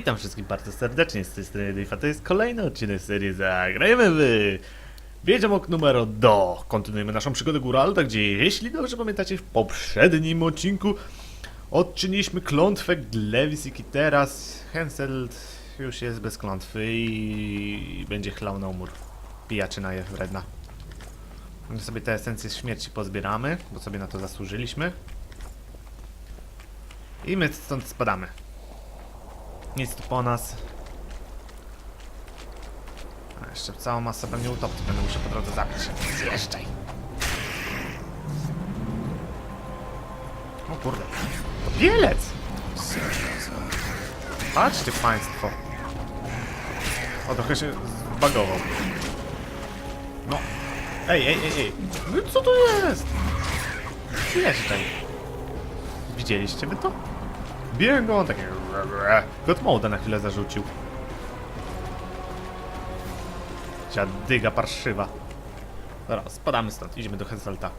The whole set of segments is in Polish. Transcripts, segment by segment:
Witam wszystkich bardzo serdecznie z tej strony Dave, a to jest kolejny odcinek serii Zagrajmy w Wiedźmok numer do. Kontynuujemy naszą przygodę Góralda, gdzie jeśli dobrze pamiętacie w poprzednim odcinku odczyniliśmy klątwę Glewisik i teraz Henselt już jest bez klątwy i będzie chlał na umór. Pijaczyna jest wredna. My sobie te esencje śmierci pozbieramy, bo sobie na to zasłużyliśmy. I my stąd spadamy. Nic tu po nas. A jeszcze całą masę pewnie utopcy będę musiał po drodze zabić. Zjeżdżaj. O kurde. To bielec! Patrzcie państwo. O, trochę się zbagował. No. Ej, ej, ej, ej. No co to jest? Zjeżdżaj. Widzieliście wy to? Biegą, takie... God mode na chwilę zarzucił. Dziadyga parszywa. Dobra, spadamy stąd, idziemy do Henselta.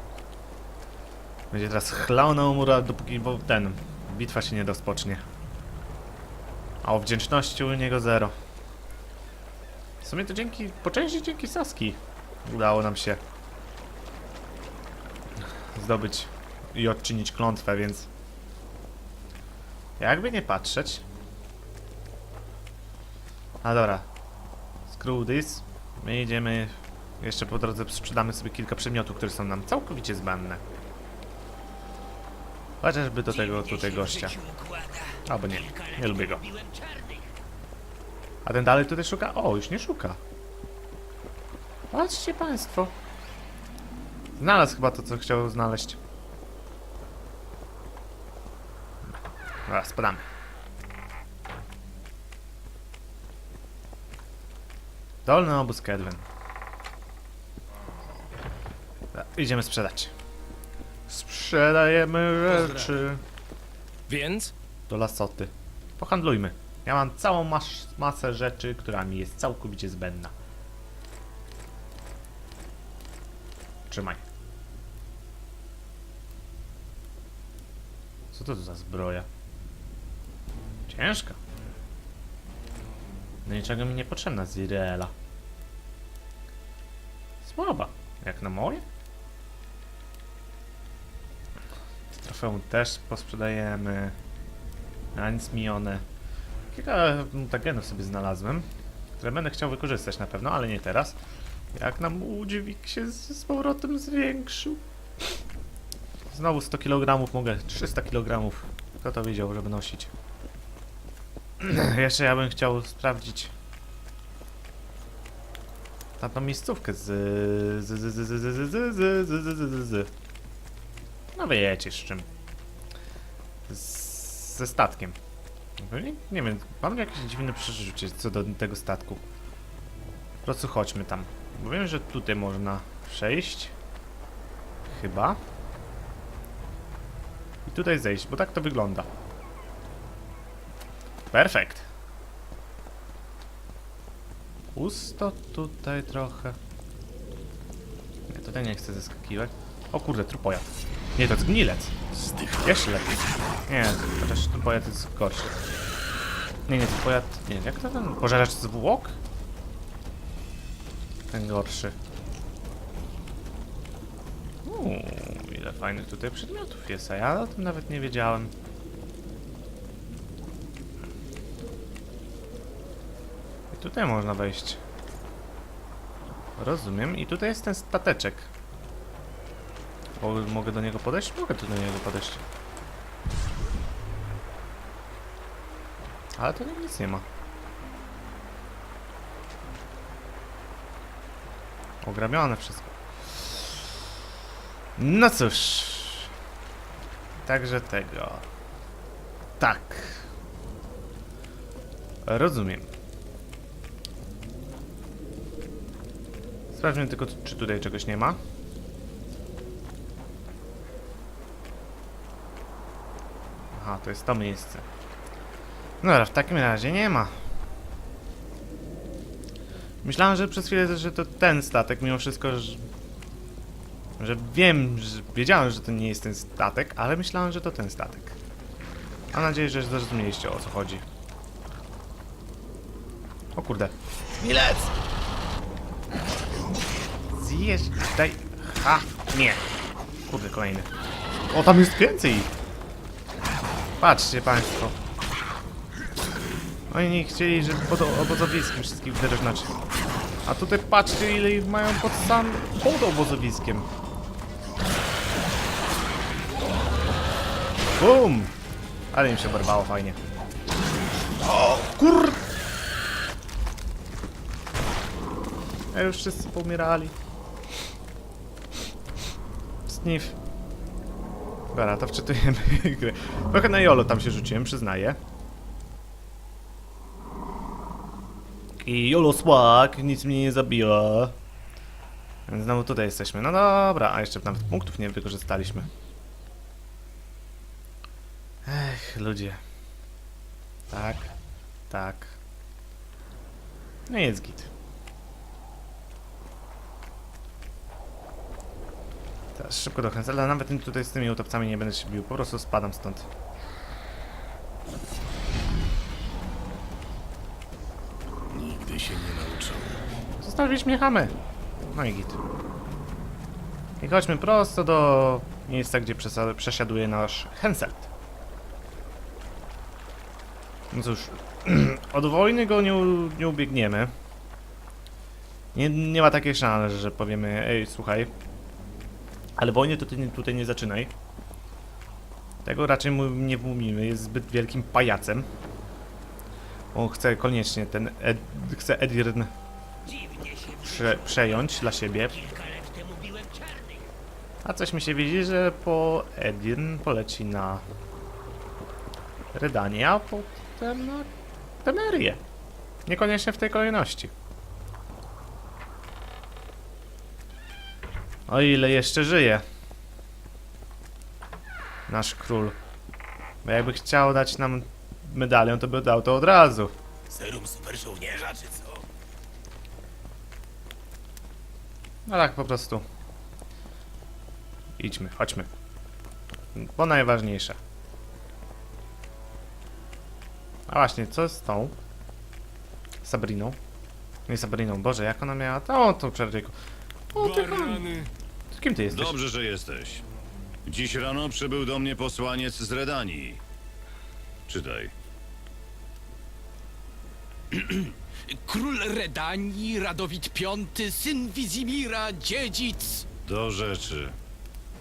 Będzie teraz chlał na umura, dopóki bo ten... Bitwa się nie rozpocznie. A o wdzięczności u niego zero. W sumie to dzięki... Po części dzięki Saski udało nam się zdobyć i odczynić klątwę, więc jakby nie patrzeć. A dobra. Screw this. My idziemy. Jeszcze po drodze sprzedamy sobie kilka przedmiotów, które są nam całkowicie zbędne. Chociażby do tego tutaj gościa. Albo nie, nie lubię go. A ten dalej tutaj szuka? O, już nie szuka. Patrzcie państwo. Znalazł chyba to, co chciał znaleźć. Dobra, spadamy. Dolny obóz. Dobra, Idziemy sprzedać. Sprzedajemy rzeczy Więc? do lasoty. Pohandlujmy. Ja mam całą mas masę rzeczy, która mi jest całkowicie zbędna. Trzymaj. Co to za zbroja? Ciężka. No niczego mi nie potrzebna z Ireela. Słaba. Jak na moje? Trofeum też posprzedajemy. A nic mi one. Kilka mutagenów sobie znalazłem, które będę chciał wykorzystać na pewno, ale nie teraz. Jak nam udźwig się z, z powrotem zwiększył. Znowu 100 kg mogę, 300 kg. Kto to wiedział, żeby nosić? Jeszcze ja bym chciał sprawdzić tamtą miejscówkę z z z z z z z z z z z No z czym. Z, ze statkiem. No Nie, nie wiem, mam jakieś dziwne przeżycie co do tego statku. Po prostu chodźmy tam. Bo wiem, że tutaj można przejść. Chyba. I tutaj zejść, bo tak to wygląda. Perfekt. Pusto tutaj trochę. Nie, tutaj nie chcę zeskakiwać. O kurde, trupojad. Nie, to jest gnilec. Jeszcze lepiej. Nie, chociaż trupojad jest gorszy. Nie, nie, trupojad... Nie, jak to ten... Pożeracz zwłok? Ten gorszy. Uuu, ile fajnych tutaj przedmiotów jest, a ja o tym nawet nie wiedziałem. Tutaj można wejść. Rozumiem. I tutaj jest ten stateczek. O, mogę do niego podejść? Mogę tu do niego podejść. Ale to nic nie ma. Ograbione wszystko. No cóż. Także tego. Tak. Rozumiem. Sprawdźmy tylko, czy tutaj czegoś nie ma. Aha, to jest to miejsce. No ale w takim razie nie ma. Myślałem, że przez chwilę, że to ten statek, mimo wszystko, że, że wiem, że wiedziałem, że to nie jest ten statek, ale myślałem, że to ten statek. Mam nadzieję, że zrozumieliście o co chodzi. O kurde. Milec! Zjesz, daj. Ha! Nie. Kurde, kolejny. O, tam jest więcej! Patrzcie państwo. Oni nie chcieli, żeby pod obozowiskiem wszystkich wyrównać. A tutaj patrzcie, ile ich mają pod sam pod obozowiskiem. Bum! Ale im się barbało fajnie. O, kur... A już wszyscy pomierali. Sniff. Dobra, to wczytujemy grę. Trochę na jolo tam się rzuciłem, przyznaję. I jolo swag, nic mnie nie zabiła. Więc znowu tutaj jesteśmy. No dobra, a jeszcze nawet punktów nie wykorzystaliśmy. Ech, ludzie. Tak, tak. No i jest git. Teraz szybko do Hensela, nawet tutaj z tymi utopcami nie będę się bił, po prostu spadam stąd. Nigdy się nie nauczą. Zostawić mnie chamy. No i git. I chodźmy prosto do miejsca, gdzie przesiaduje nasz Henselt. No cóż, od wojny go nie, nie ubiegniemy. Nie, nie ma takiej szansy, że powiemy, ej, słuchaj, ale wojny tutaj, tutaj nie zaczynaj. Tego raczej mu nie wumimy, jest zbyt wielkim pajacem. On chce koniecznie ten, Ed, chce Edirn prze, przejąć dla siebie. A coś mi się widzi, że po Edirn poleci na Redanię, a potem na Temerię. Niekoniecznie w tej kolejności. O ile jeszcze żyje nasz król. Bo jakby chciał dać nam medalion, to by dał to od razu. Serum super żołnierza, czy co? No tak, po prostu. Idźmy, chodźmy. Bo najważniejsze. A właśnie, co z tą? Sabriną? Nie Sabriną, Boże, jak ona miała? O, tą czardziejką. O, ty pan. Barany. Kim ty jesteś? Dobrze, że jesteś. Dziś rano przybył do mnie posłaniec z Redanii. Czytaj. Król Redanii, Radowid V, syn Wizimira, dziedzic. Do rzeczy.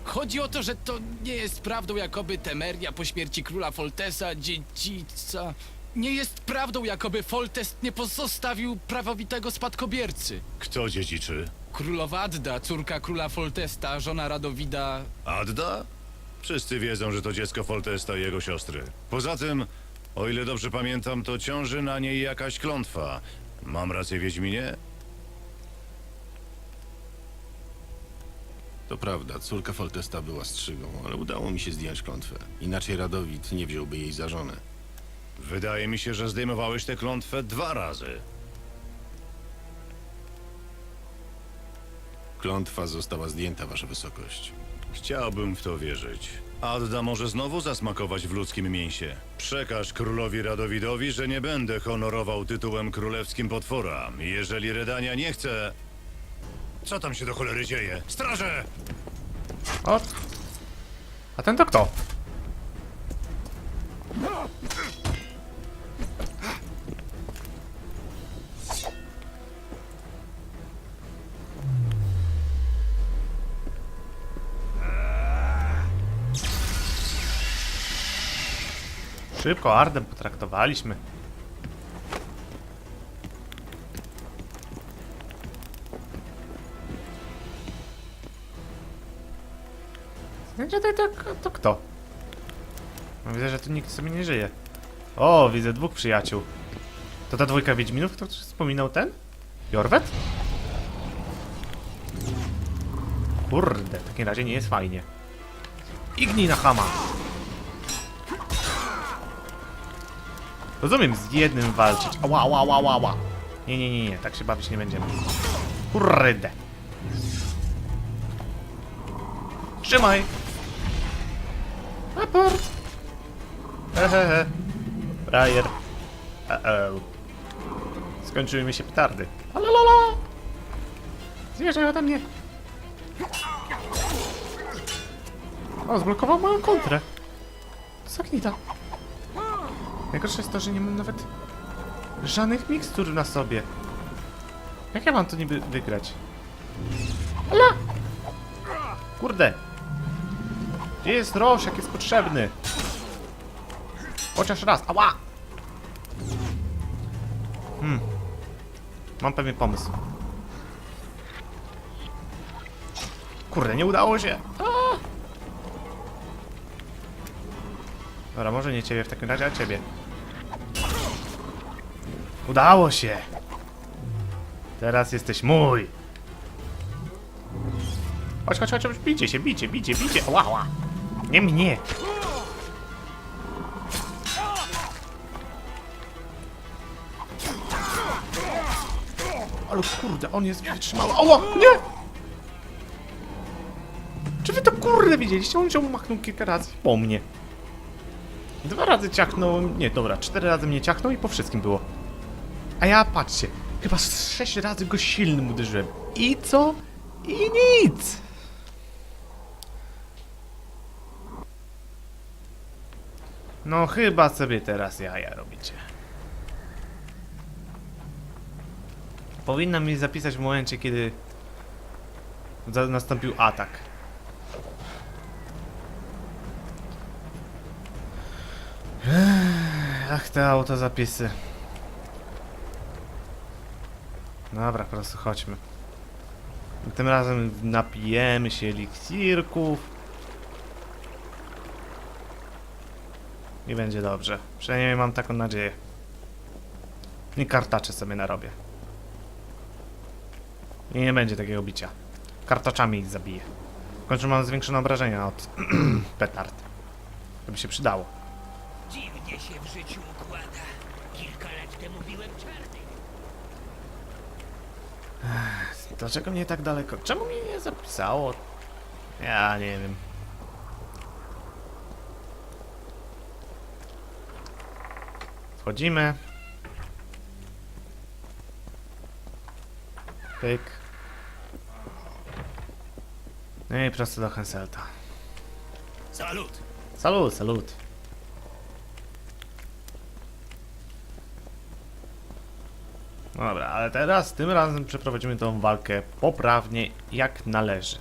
Chodzi o to, że to nie jest prawdą, jakoby Temeria po śmierci króla Foltesa, dziedzica. Nie jest prawdą, jakoby Foltest nie pozostawił prawowitego spadkobiercy. Kto dziedziczy? Królowa Adda, córka króla Foltesta, żona Radowida. Adda? Wszyscy wiedzą, że to dziecko Foltesta i jego siostry. Poza tym, o ile dobrze pamiętam, to ciąży na niej jakaś klątwa. Mam rację, Wiedźminie? To prawda, córka Foltesta była strzygą, ale udało mi się zdjąć klątwę. Inaczej Radowid nie wziąłby jej za żonę. Wydaje mi się, że zdejmowałeś tę klątwę dwa razy. Klątwa została zdjęta, wasza wysokość. Chciałbym w to wierzyć. Adda może znowu zasmakować w ludzkim mięsie. Przekaż królowi Radowidowi, że nie będę honorował tytułem królewskim potwora. Jeżeli Redania nie chce... Co tam się do cholery dzieje? Straże! O. A ten to kto? Szybko Ardem potraktowaliśmy. Znaczy, to, to, to kto? No, widzę, że tu nikt sobie nie żyje. O, widzę dwóch przyjaciół. To ta dwójka Wiedźminów, kto wspominał ten? Jorwet? Kurde, w takim razie nie jest fajnie. Ignij na chama! Rozumiem z jednym walczyć. Ała, ała, ała, ała. Nie, nie, nie, nie, tak się bawić nie będziemy. Kurde. Trzymaj! Raport! Hehehe. Frajer. Uh-oh. Skończyły mi się petardy. Alalala! Zjeżdżaj ode mnie! O, zblokował moją kontrę. Zagnita. Najgorsze jest to, że nie mam nawet żadnych mikstur na sobie. Jak ja mam to niby wygrać? Ala! Kurde! Gdzie jest Roż, jak jest potrzebny? Chociaż raz, ała! Hmm. Mam pewien pomysł. Kurde, nie udało się! A! Dobra, może nie ciebie w takim razie, a ciebie. Udało się! Teraz jesteś mój! Chodź, chodź, chodź, bijcie się, bijcie, bijcie, bijcie! Ała, ała! Nie mnie! Ale kurde, on jest wytrzymały. Ała, nie! Czy wy to kurde widzieliście? On się machnął kilka razy po mnie. Dwa razy ciachnął, nie dobra, cztery razy mnie ciachnął i po wszystkim było. A ja, patrzcie, chyba z sześć razy go silnym uderzyłem. I co? I nic! No chyba sobie teraz jaja robicie. Powinna mi zapisać w momencie, kiedy nastąpił atak. Ach, te autozapisy. Dobra, po prostu chodźmy. Tym razem napijemy się eliksirków. I będzie dobrze. Przynajmniej mam taką nadzieję. I kartacze sobie narobię. I nie będzie takiego bicia. Kartaczami ich zabiję. W końcu mam zwiększone obrażenia od petard. To by się przydało. Dziwnie się w życiu układa. Kilka lat temu biłem czarny. Dlaczego mnie tak daleko? Czemu mnie nie zapisało? Ja nie wiem. Wchodzimy. Pyk. No i prosto do Henselta. Salut! Salut, salut. Dobra, ale teraz, tym razem przeprowadzimy tą walkę poprawnie, jak należy.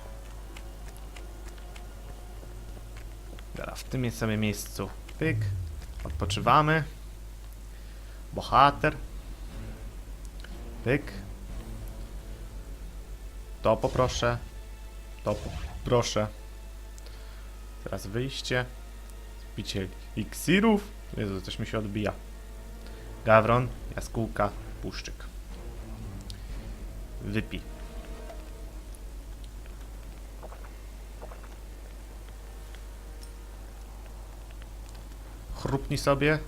Dobra, w tym sobie miejscu. Pyk. Odpoczywamy. Bohater. Pyk. To poproszę. To poproszę. Teraz wyjście. Picie iksirów. Jezu, coś mi się odbija. Gawron, jaskółka, puszczyk. Wypij. Chrupnij sobie.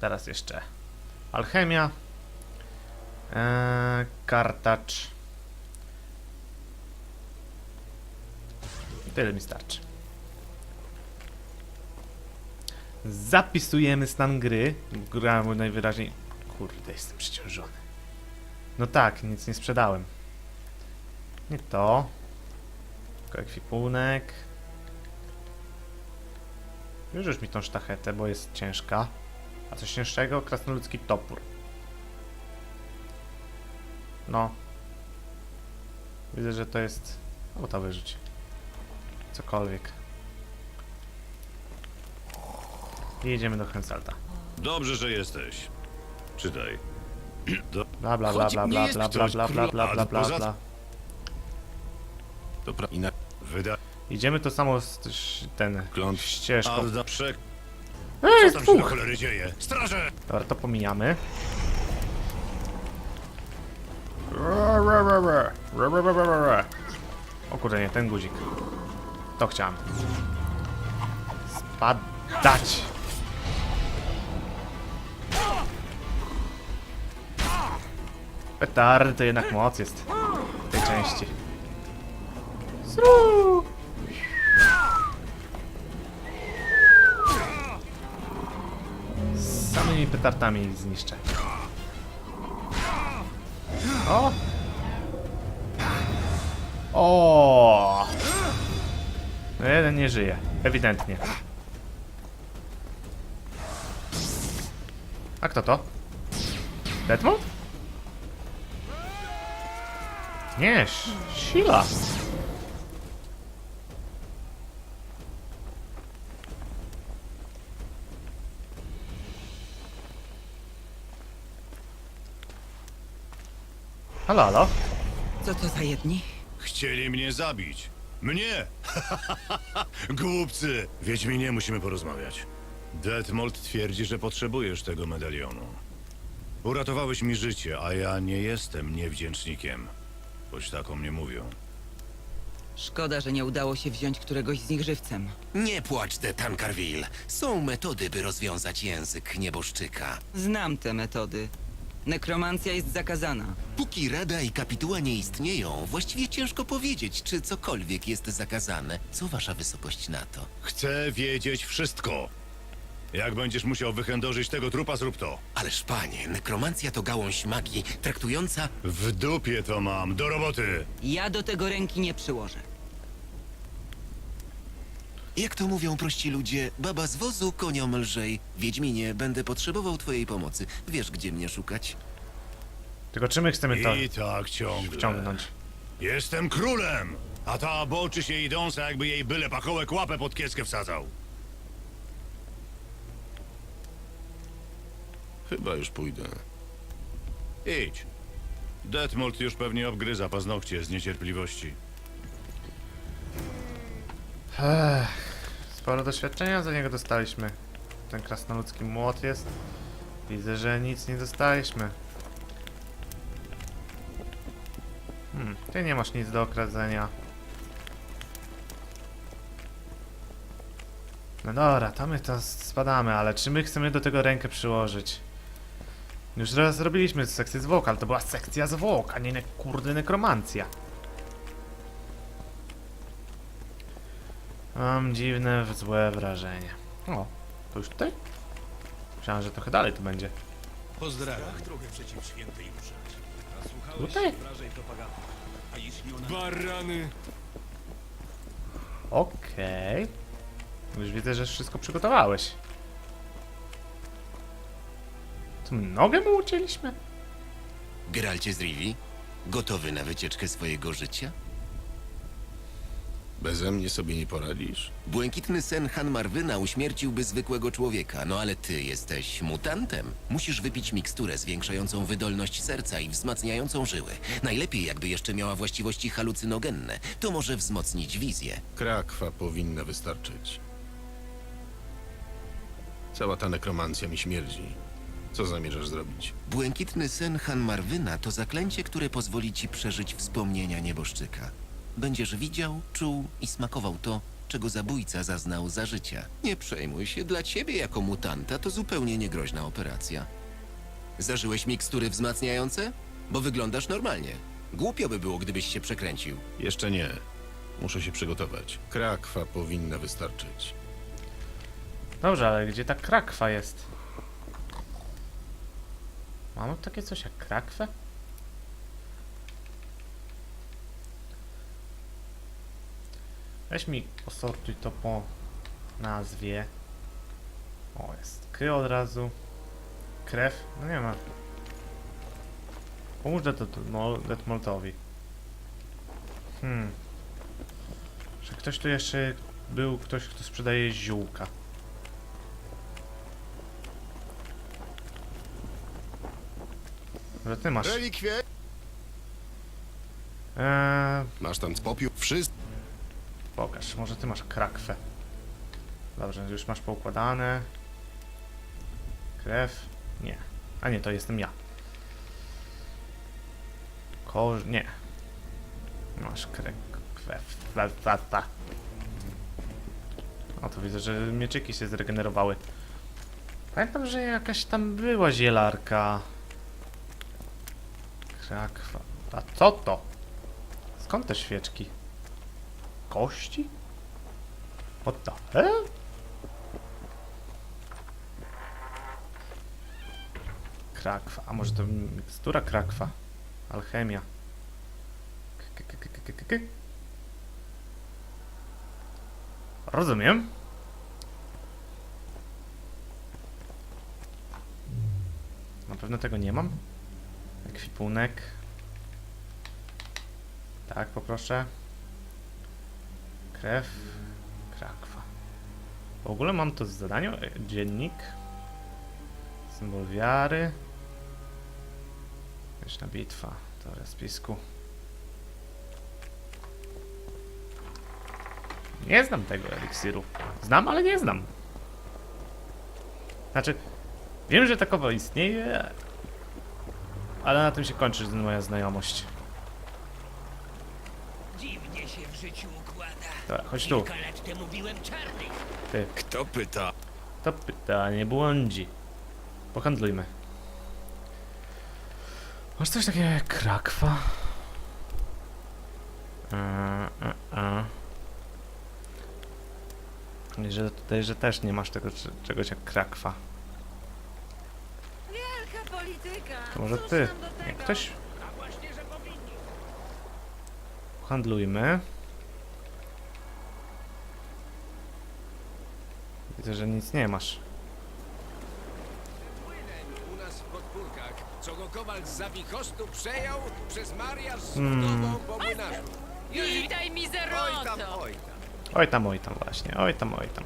Teraz jeszcze alchemia. Eee, kartacz. Tyle mi starczy. Zapisujemy stan gry. Gra najwyraźniej... Kurde, jestem przeciążony. No tak, nic nie sprzedałem. Nie to. Tylko ekwipunek. Wyrzuć mi tą sztachetę, bo jest ciężka. A coś cięższego? Krasnoludzki topór. No. Widzę, że to jest... O, to wyrzuć. Cokolwiek. I jedziemy do Henselta. Dobrze, że jesteś. Czytaj. Do... Bla bla bla bla nie bla jest bla bla bla bla bla bla bla bla. Inaczej Wyda... Idziemy to samo z ten Klątw. ścieżką. Arda przek... Ej, Co tam się do dwóch! cholery dzieje? Straże! Dobra, to pomijamy. O kurde, nie, ten guzik. To chciałem. Spadać! Petardy to jednak moc jest w tej części. Zru! Samymi petardami zniszczę. O! O! No jeden nie żyje, ewidentnie. A kto to? Deadmond? Nie, Sh- Sheila. Halo, halo. Co to za jedni? Chcieli mnie zabić. Mnie! Głupcy! Wiedźminie, musimy porozmawiać. Detmold twierdzi, że potrzebujesz tego medalionu. Uratowałeś mi życie, a ja nie jestem niewdzięcznikiem. Choć tak o mnie mówią. Szkoda, że nie udało się wziąć któregoś z nich żywcem. Nie płacz, de Tancarville. Są metody, by rozwiązać język nieboszczyka. Znam te metody. Nekromancja jest zakazana. Póki Rada i Kapituła nie istnieją, właściwie ciężko powiedzieć, czy cokolwiek jest zakazane. Co wasza wysokość na to? Chcę wiedzieć wszystko. Jak będziesz musiał wychędożyć tego trupa, zrób to. Ależ panie, nekromancja to gałąź magii, traktująca... W dupie to mam, do roboty! Ja do tego ręki nie przyłożę. Jak to mówią prości ludzie, baba z wozu koniom lżej. Wiedźminie, będę potrzebował twojej pomocy. Wiesz, gdzie mnie szukać? Tylko czy my chcemy to I tak ciągle. wciągnąć? Jestem królem! A ta boczy się idąca, jakby jej byle pachołek łapę pod kieskę wsadzał. Chyba już pójdę. Idź. Detmold już pewnie obgryza paznokcie z niecierpliwości. Sporo doświadczenia za niego dostaliśmy. Ten krasnoludzki młot jest. Widzę, że nic nie dostaliśmy. Hmm, ty nie masz nic do okradzenia. No dobra, to my to spadamy, ale czy my chcemy do tego rękę przyłożyć? Już raz zrobiliśmy sekcję zwłok, ale to była sekcja zwłok, a nie ne kurde nekromancja. Mam dziwne, złe wrażenie. O, to już tutaj? Myślałem, że trochę dalej tu będzie. Pozdrawiam. Tutaj? Barany. Okej. Już widzę, że wszystko przygotowałeś. My nogę mu ucięliśmy? Geralcie z Rivi? Gotowy na wycieczkę swojego życia? Beze mnie sobie nie poradzisz? Błękitny sen Han Marwyna uśmierciłby zwykłego człowieka, no ale ty jesteś mutantem. Musisz wypić miksturę zwiększającą wydolność serca i wzmacniającą żyły. Najlepiej jakby jeszcze miała właściwości halucynogenne. To może wzmocnić wizję. Krakwa powinna wystarczyć. Cała ta nekromancja mi śmierdzi. Co zamierzasz zrobić? Błękitny sen Han Marwyna to zaklęcie, które pozwoli ci przeżyć wspomnienia nieboszczyka. Będziesz widział, czuł i smakował to, czego zabójca zaznał za życia. Nie przejmuj się, dla ciebie jako mutanta to zupełnie niegroźna operacja. Zażyłeś mikstury wzmacniające? Bo wyglądasz normalnie. Głupio by było, gdybyś się przekręcił. Jeszcze nie. Muszę się przygotować. Krakwa powinna wystarczyć. Dobrze, ale gdzie ta krakwa jest? Mamy takie coś jak krakwę? Weź mi posortuj to po nazwie. O, jest kry od razu. Krew? No nie ma. Pomóż Detmol- Detmoltowi. Hmm. Czy ktoś tu jeszcze był, ktoś kto sprzedaje ziółka? Że ty masz. Relikwie! Eee, Masz tam popiół? Wszystko. pokaż, może ty masz krakwę. Dobrze, już masz poukładane. Krew? Nie. A nie, to jestem ja. Koż... nie. Masz krew... krew... ta, ta, ta. O, to widzę, że mieczyki się zregenerowały. Pamiętam, że jakaś tam była zielarka. Krakwa. A co to? Skąd te świeczki? Kości? What the hell? Krakwa. A może to mikstura krakwa? Alchemia. K- k- k- k- k- Rozumiem. Na pewno tego nie mam. Ekwipunek. Tak, poproszę. Krew. Krakwa. W ogóle mam to z zadania. e, Dziennik. Symbol wiary. Wieczna bitwa. Teoria spisku. Nie znam tego eliksiru. Znam, ale nie znam. Znaczy, wiem, że takowo istnieje, ale na tym się kończy moja znajomość. Dziwnie się w życiu układa. Dobra, chodź tu. Kilka lat temu biłem czarnych. Ty, Kto pyta? to pytanie błądzi. Pohandlujmy. Masz coś takiego jak krakwa? Eee, e, e. I że tutaj, że też nie masz tego czy- czegoś jak krakwa. To może ty. Jak ktoś. Handlujmy. Widzę, że nic nie masz. u nas w podpórkach, co go kowal z Zawichostu przejął przez mariaż z Hmm. budową po młynarzu. Witaj, Oj tam, mizeroto! oj tam. Oj tam, oj tam właśnie, oj tam, oj tam.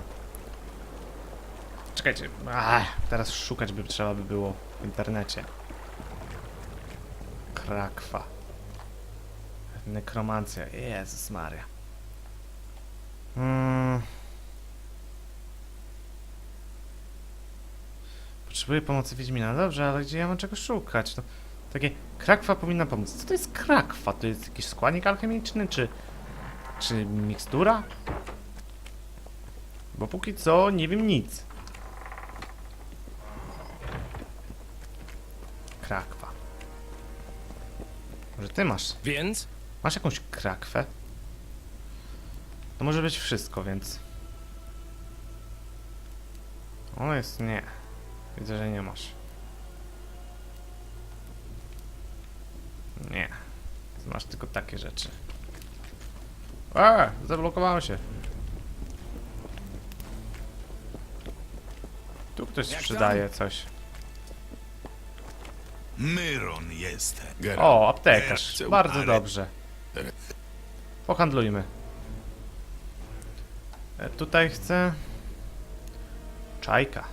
Czekajcie, Ach, teraz szukać by trzeba by było w internecie. Krakwa. Nekromancja, Jezus Maria. Mm. Potrzebuję pomocy Wiedźmina, dobrze, ale gdzie ja mam czego szukać? To takie, krakwa powinna pomóc. Co to jest krakwa? To jest jakiś składnik alchemiczny, czy... Czy mikstura? Bo póki co nie wiem nic. Krakwa. Może ty masz? Więc? Masz jakąś krakwę? To może być wszystko, więc... O, jest nie. Widzę, że nie masz. Nie. Masz tylko takie rzeczy. A, zablokowało się. Tu ktoś sprzedaje coś. Myron jestem. O, Ja aptekarz. chcę Bardzo ale- dobrze. Pohandlujmy. E, tutaj chcę... Czajka.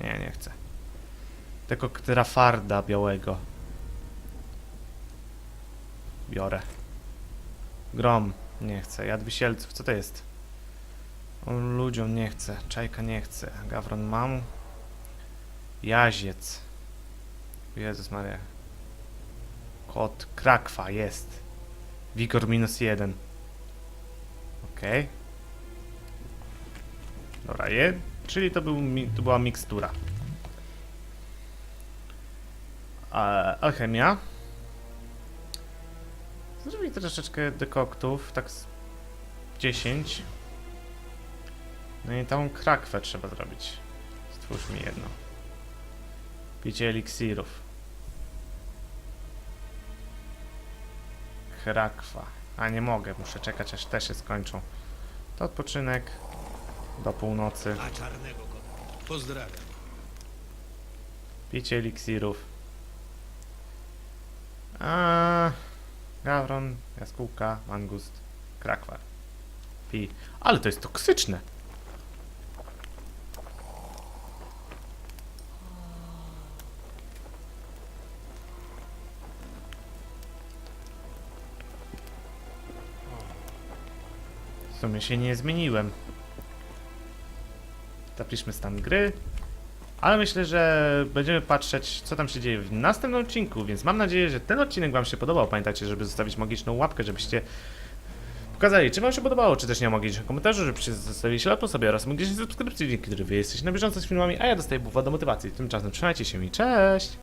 Nie, nie chcę. Tego trafarda białego. Biorę. Grom. Nie chcę. Jad wisielców. Co to jest? O, ludziom nie chcę. Czajka nie chcę. Gawron mam. Jaziec. Jezus Maria. Kot Krakwa jest. Wigor minus jeden. Okej. Dobra, je. Czyli to, był, to była mikstura. A, alchemia. Zrobię troszeczkę dekoktów, tak z 10. No i tą krakwę trzeba zrobić. Stwórz mi jedno. Picie eliksirów. Krakwa. A nie mogę, muszę czekać aż te się skończą. To odpoczynek do północy. A czarnego kota. Pozdrawiam. Picie eliksirów. A, Gawron, jaskółka, mangust, krakwar. Pi. Ale to jest toksyczne. Sumie się nie zmieniłem. Zapiszmy stan gry. Ale myślę, że będziemy patrzeć, co tam się dzieje w następnym odcinku, więc mam nadzieję, że ten odcinek Wam się podobał. Pamiętajcie, żeby zostawić magiczną łapkę, żebyście pokazali, czy Wam się podobało, czy też nie ma magicznych komentarzy, żebyście zostawili ślad po sobie oraz magicznej subskrypcji, dzięki której Wy jesteście na bieżąco z filmami, a ja dostaję bufa do motywacji. Tymczasem trzymajcie się i cześć!